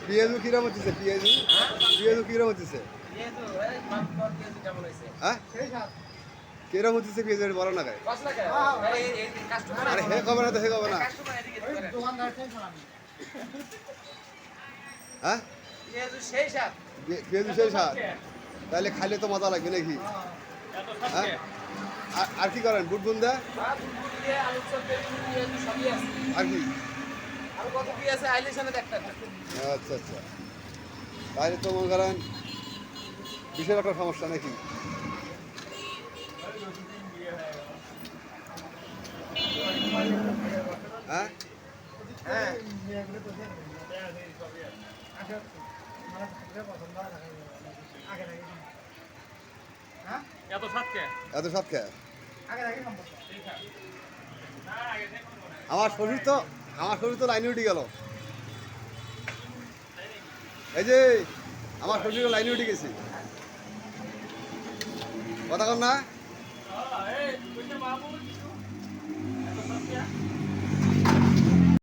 পিয়াজু কিরম হচ্ছে পিয়াজু পিয়াজু কিরম হচ্ছে? হ্যাঁ? কিরম হচ্ছে পিয়াজু বলো না আরে হে কবে না তো হে কবে না। হ্যাঁ? সাত পেঁয়াজু সেই স্বাদ তাহলে খাইলে তো মজা লাগবে নাকি? হ্যাঁ? আর- কি করেন? বুট বুন্দা আর কি। আচ্ছা আচ্ছা। তাহলে তো মনে করেন বিশাল একটা সমস্যা নাকি? হ্যাঁ? এত সাতকে এত আমার শরীর তো আমার শরীর তো লাইনে উঠে গেল। এই যে আমার শরীর লাইনে উঠে গেছি। কথা কর না।